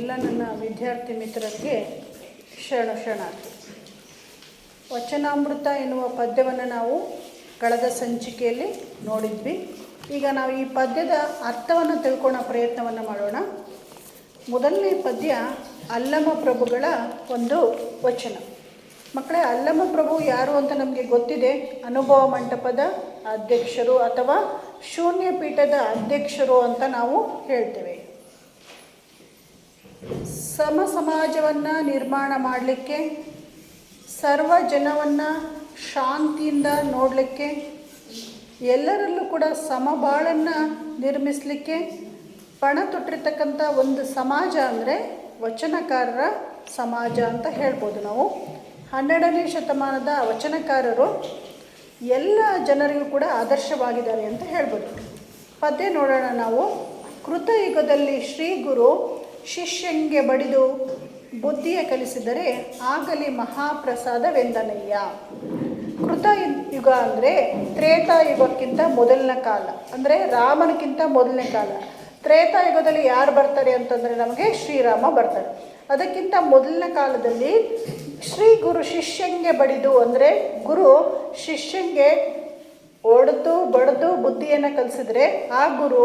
ಎಲ್ಲ ನನ್ನ ವಿದ್ಯಾರ್ಥಿ ಮಿತ್ರರಿಗೆ ಶರಣ ಶರಣಾರ್ಥಿ ವಚನಾಮೃತ ಎನ್ನುವ ಪದ್ಯವನ್ನು ನಾವು ಕಳೆದ ಸಂಚಿಕೆಯಲ್ಲಿ ನೋಡಿದ್ವಿ. ಈಗ ನಾವು ಈ ಪದ್ಯದ ಅರ್ಥವನ್ನು ತಿಳ್ಕೊಳ್ಳೋ ಪ್ರಯತ್ನವನ್ನು ಮಾಡೋಣ. ಮೊದಲನೇ ಪದ್ಯ ಅಲ್ಲಮ ಪ್ರಭುಗಳ ಒಂದು ವಚನ. ಮಕ್ಕಳೇ, ಅಲ್ಲಮ ಪ್ರಭು ಯಾರು ಅಂತ ನಮಗೆ ಗೊತ್ತಿದೆ. ಅನುಭವ ಮಂಟಪದ ಅಧ್ಯಕ್ಷರು ಅಥವಾ ಶೂನ್ಯ ಪೀಠದ ಅಧ್ಯಕ್ಷರು ಅಂತ ನಾವು ಹೇಳ್ತೇವೆ. ಸಮ ಸಮಾಜವನ್ನು ನಿರ್ಮಾಣ ಮಾಡಲಿಕ್ಕೆ ಸರ್ವ ಜನವನ್ನು ಶಾಂತಿಯಿಂದ ನೋಡಲಿಕ್ಕೆ, ಎಲ್ಲರಲ್ಲೂ ಕೂಡ ಸಮಬಾಳನ್ನು ನಿರ್ಮಿಸಲಿಕ್ಕೆ ಪಣ ತೊಟ್ಟಿರ್ತಕ್ಕಂಥ ಒಂದು ಸಮಾಜ ಅಂದರೆ ವಚನಕಾರರ ಸಮಾಜ ಅಂತ ಹೇಳ್ಬೋದು ನಾವು. ಹನ್ನೆರಡನೇ ಶತಮಾನದ ವಚನಕಾರರು ಎಲ್ಲ ಜನರಿಗೂ ಕೂಡ ಆದರ್ಶವಾಗಿದ್ದಾರೆ ಅಂತ ಹೇಳ್ಬೋದು. ಪದ್ಯ ನೋಡೋಣ ನಾವು. ಕೃತಯುಗದಲ್ಲಿ ಶ್ರೀ ಗುರು ಶಿಷ್ಯಂಗೆ ಬಡಿದು ಬುದ್ಧಿಯ ಕಲಿಸಿದರೆ ಆಗಲಿ ಮಹಾಪ್ರಸಾದವೆಂದನಯ್ಯ. ಕೃತ ಯುಗ ಅಂದರೆ ತ್ರೇತಾಯುಗಕ್ಕಿಂತ ಮೊದಲನೇ ಕಾಲ, ಅಂದರೆ ರಾಮನಕ್ಕಿಂತ ಮೊದಲನೇ ಕಾಲ. ತ್ರೇತಾಯುಗದಲ್ಲಿ ಯಾರು ಬರ್ತಾರೆ ಅಂತಂದರೆ ನಮಗೆ ಶ್ರೀರಾಮ ಬರ್ತಾರೆ. ಅದಕ್ಕಿಂತ ಮೊದಲನೇ ಕಾಲದಲ್ಲಿ ಶ್ರೀ ಗುರು ಶಿಷ್ಯಂಗೆ ಬಡಿದು ಅಂದರೆ ಗುರು ಶಿಷ್ಯಂಗೆ ಒಡೆದು ಬಡಿದು ಬುದ್ಧಿಯನ್ನು ಕಲಿಸಿದ್ರೆ ಆ ಗುರು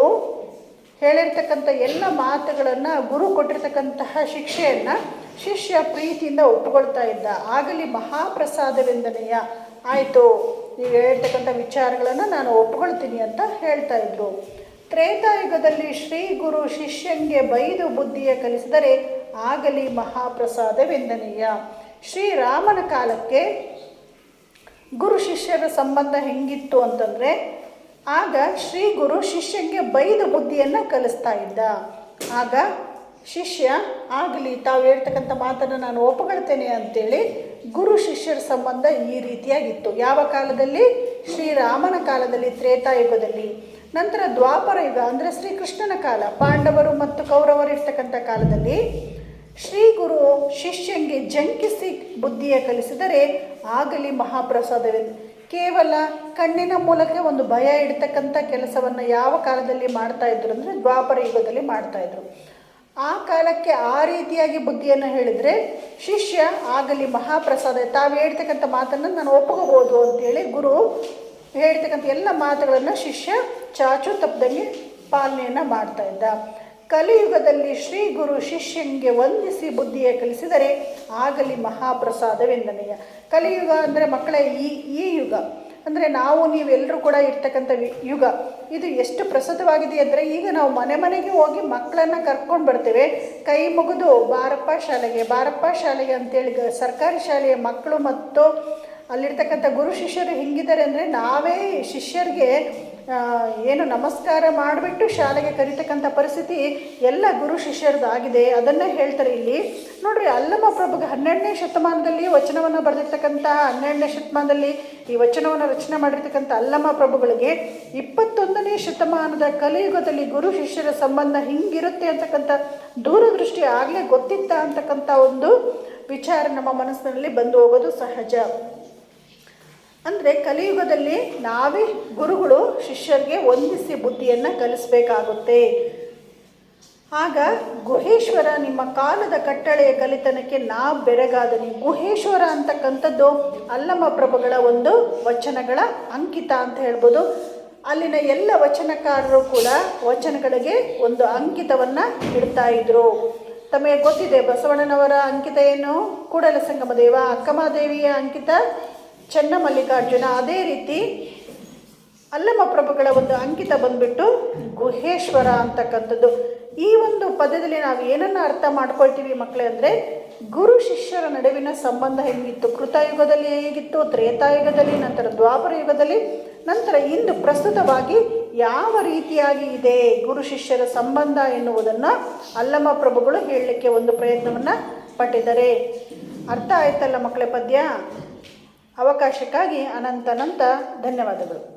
ಹೇಳಿರ್ತಕ್ಕಂಥ ಎಲ್ಲ ಮಾತುಗಳನ್ನು ಗುರು ಕೊಟ್ಟಿರ್ತಕ್ಕಂತಹ ಶಿಕ್ಷೆಯನ್ನು ಶಿಷ್ಯ ಪ್ರೀತಿಯಿಂದ ಒಪ್ಪಿಕೊಳ್ತಾ ಇದ್ದ. ಆಗಲಿ ಮಹಾಪ್ರಸಾದವೆಂದನೆಯ. ಆಯಿತು, ನೀವು ಹೇಳ್ತಕ್ಕಂಥ ವಿಚಾರಗಳನ್ನು ನಾನು ಒಪ್ಕೊಳ್ತೀನಿ ಅಂತ ಹೇಳ್ತಾ ಇದ್ರು. ತ್ರೇತಾಯುಗದಲ್ಲಿ ಶ್ರೀ ಗುರು ಶಿಷ್ಯಂಗೆ ಬೈದು ಬುದ್ಧಿಯ ಕಲಿಸಿದರೆ ಆಗಲಿ ಮಹಾಪ್ರಸಾದವೆಂದನೆಯ. ಶ್ರೀರಾಮನ ಕಾಲಕ್ಕೆ ಗುರು ಶಿಷ್ಯರ ಸಂಬಂಧ ಹೆಂಗಿತ್ತು ಅಂತಂದರೆ ಆಗ ಶ್ರೀ ಗುರು ಶಿಷ್ಯಂಗೆ ಬೈದ ಬುದ್ಧಿಯನ್ನು ಕಲಿಸ್ತಾ ಇದ್ದ. ಆಗ ಶಿಷ್ಯ, ಆಗಲಿ, ತಾವು ಹೇಳ್ತಕ್ಕಂಥ ಮಾತನ್ನು ನಾನು ಒಪ್ಪಗೊಳ್ತೇನೆ ಅಂತೇಳಿ ಗುರು ಶಿಷ್ಯರ ಸಂಬಂಧ ಈ ರೀತಿಯಾಗಿತ್ತು. ಯಾವ ಕಾಲದಲ್ಲಿ? ಶ್ರೀರಾಮನ ಕಾಲದಲ್ಲಿ, ತ್ರೇತಾಯುಗದಲ್ಲಿ. ನಂತರ ದ್ವಾಪರ ಯುಗ, ಅಂದರೆ ಶ್ರೀಕೃಷ್ಣನ ಕಾಲ, ಪಾಂಡವರು ಮತ್ತು ಕೌರವರು ಇರ್ತಕ್ಕಂಥ ಕಾಲದಲ್ಲಿ ಶ್ರೀ ಗುರು ಶಿಷ್ಯಂಗೆ ಜಂಕಿಸಿ ಬುದ್ಧಿಯ ಕಲಿಸಿದರೆ ಆಗಲಿ ಮಹಾಪ್ರಸಾದವೆಂದು ಕೇವಲ ಕಣ್ಣಿನ ಮೂಲಕ ಒಂದು ಭಯ ಇಡ್ತಕ್ಕಂಥ ಕೆಲಸವನ್ನು ಯಾವ ಕಾಲದಲ್ಲಿ ಮಾಡ್ತಾ ಇದ್ರು ಅಂದರೆ ದ್ವಾಪರ ಯುಗದಲ್ಲಿ ಮಾಡ್ತಾ ಇದ್ರು. ಆ ಕಾಲಕ್ಕೆ ಆ ರೀತಿಯಾಗಿ ಬುದ್ಧಿಯನ್ನು ಹೇಳಿದರೆ ಶಿಷ್ಯ ಆಗಲಿ ಮಹಾಪ್ರಸಾದ, ತಾವು ಹೇಳ್ತಕ್ಕಂಥ ಮಾತನ್ನು ನಾನು ಒಪ್ಕೋಬೋದು ಅಂತೇಳಿ ಗುರು ಹೇಳ್ತಕ್ಕಂಥ ಎಲ್ಲ ಮಾತುಗಳನ್ನು ಶಿಷ್ಯ ಚಾಚು ತಪ್ಪದಂಗೆ ಪಾಲನೆಯನ್ನು ಮಾಡ್ತಾ ಇದ್ದ. ಕಲಿಯುಗದಲ್ಲಿ ಶ್ರೀ ಗುರು ಶಿಷ್ಯಂಗೆ ವಂದಿಸಿ ಬುದ್ಧಿಯ ಕಲಿಸಿದರೆ ಆಗಲಿ ಮಹಾಪ್ರಸಾದವೆಂದನೆಯ. ಕಲಿಯುಗ ಅಂದರೆ ಮಕ್ಕಳ, ಈ ಈ ಯುಗ. ಅಂದರೆ ನಾವು ನೀವೆಲ್ಲರೂ ಕೂಡ ಇರ್ತಕ್ಕಂಥ ಯುಗ. ಇದು ಎಷ್ಟು ಪ್ರಸಿದ್ಧವಾಗಿದೆ ಅಂದರೆ ಈಗ ನಾವು ಮನೆ ಮನೆಗೆ ಹೋಗಿ ಮಕ್ಕಳನ್ನು ಕರ್ಕೊಂಡು ಬರ್ತೇವೆ. ಕೈ ಮುಗಿದು ಬಾರಪ್ಪ ಶಾಲೆಗೆ ಬಾರಪ್ಪ ಶಾಲೆಗೆ ಅಂತೇಳಿ ಸರ್ಕಾರಿ ಶಾಲೆಯ ಮಕ್ಕಳು ಮತ್ತು ಅಲ್ಲಿರ್ತಕ್ಕಂಥ ಗುರು ಶಿಷ್ಯರು ಹೆಂಗಿದ್ದಾರೆ ಅಂದರೆ ನಾವೇ ಶಿಷ್ಯರಿಗೆ ಏನು ನಮಸ್ಕಾರ ಮಾಡಿಬಿಟ್ಟು ಶಾಲೆಗೆ ಕರಿತಕ್ಕಂಥ ಪರಿಸ್ಥಿತಿ ಎಲ್ಲ ಗುರು ಶಿಷ್ಯರದ್ದು ಆಗಿದೆ. ಅದನ್ನೇ ಹೇಳ್ತಾರೆ ಇಲ್ಲಿ. ನೋಡ್ರಿ ಅಲ್ಲಮ ಪ್ರಭುಗೆ ಹನ್ನೆರಡನೇ ಶತಮಾನದಲ್ಲಿ ವಚನವನ್ನು ಬರೆದಿರ್ತಕ್ಕಂಥ ಹನ್ನೆರಡನೇ ಶತಮಾನದಲ್ಲಿ ಈ ವಚನವನ್ನು ರಚನೆ ಮಾಡಿರ್ತಕ್ಕಂಥ ಅಲ್ಲಮ ಪ್ರಭುಗಳಿಗೆ ಇಪ್ಪತ್ತೊಂದನೇ ಶತಮಾನದ ಕಲಿಯುಗದಲ್ಲಿ ಗುರು ಶಿಷ್ಯರ ಸಂಬಂಧ ಹಿಂಗಿರುತ್ತೆ ಅಂತಕ್ಕಂಥ ದೂರದೃಷ್ಟಿ ಆಗಲೇ ಗೊತ್ತಿತ್ತ ಅಂತಕ್ಕಂಥ ಒಂದು ವಿಚಾರ ನಮ್ಮ ಮನಸ್ಸಿನಲ್ಲಿ ಬಂದು ಹೋಗೋದು ಸಹಜ. ಅಂದರೆ ಕಲಿಯುಗದಲ್ಲಿ ನಾವೇ ಗುರುಗಳು, ಶಿಷ್ಯರಿಗೆ ಹೊಂದಿಸಿ ಬುದ್ಧಿಯನ್ನು ಕಲಿಸಬೇಕಾಗುತ್ತೆ. ಆಗ ಗುಹೇಶ್ವರ ನಿಮ್ಮ ಕಾಲದ ಕಟ್ಟಳೆಯ ಕಲಿತನಕ್ಕೆ ನಾ ಬೆರಗಾದನಿ. ಗುಹೇಶ್ವರ ಅಂತಕ್ಕಂಥದ್ದು ಅಲ್ಲಮ್ಮ ಪ್ರಭುಗಳ ಒಂದು ವಚನಗಳ ಅಂಕಿತ ಅಂತ ಹೇಳ್ಬೋದು. ಅಲ್ಲಿನ ಎಲ್ಲ ವಚನಕಾರರು ಕೂಡ ವಚನಗಳಿಗೆ ಒಂದು ಅಂಕಿತವನ್ನು ಇಡ್ತಾ ಇದ್ರು. ತಮಗೆ ಗೊತ್ತಿದೆ ಬಸವಣ್ಣನವರ ಅಂಕಿತ ಏನು? ಕೂಡಲ ಸಂಗಮದೇವ ಅಕ್ಕಮಹಾದೇವಿಯ ಅಂಕಿತ ಚೆನ್ನಮಲ್ಲಿಕಾರ್ಜುನ ಅದೇ ರೀತಿ ಅಲ್ಲಮ ಪ್ರಭುಗಳ ಒಂದು ಅಂಕಿತ ಬಂದ್ಬಿಟ್ಟು ಗುಹೇಶ್ವರ ಅಂತಕ್ಕಂಥದ್ದು. ಈ ಒಂದು ಪದದಲ್ಲಿ ನಾವು ಏನನ್ನು ಅರ್ಥ ಮಾಡ್ಕೊಳ್ತೀವಿ ಮಕ್ಕಳೇ ಅಂದರೆ, ಗುರು ಶಿಷ್ಯರ ನಡುವಿನ ಸಂಬಂಧ ಹೇಗಿತ್ತು? ಕೃತಯುಗದಲ್ಲಿ ಹೇಗಿತ್ತು? ತ್ರೇತಾಯುಗದಲ್ಲಿ, ನಂತರ ದ್ವಾಪರ ಯುಗದಲ್ಲಿ, ನಂತರ ಇಂದು ಪ್ರಸ್ತುತವಾಗಿ ಯಾವ ರೀತಿಯಾಗಿ ಇದೆ ಗುರು ಶಿಷ್ಯರ ಸಂಬಂಧ ಎನ್ನುವುದನ್ನು ಅಲ್ಲಮ್ಮ ಪ್ರಭುಗಳು ಹೇಳಲಿಕ್ಕೆ ಒಂದು ಪ್ರಯತ್ನವನ್ನು ಪಟ್ಟಿದ್ದಾರೆ. ಅರ್ಥ ಆಯ್ತಲ್ಲ ಮಕ್ಕಳ ಪದ್ಯ? ಅವಕಾಶಕ್ಕಾಗಿ ಅನಂತ ಅನಂತ ಧನ್ಯವಾದಗಳು.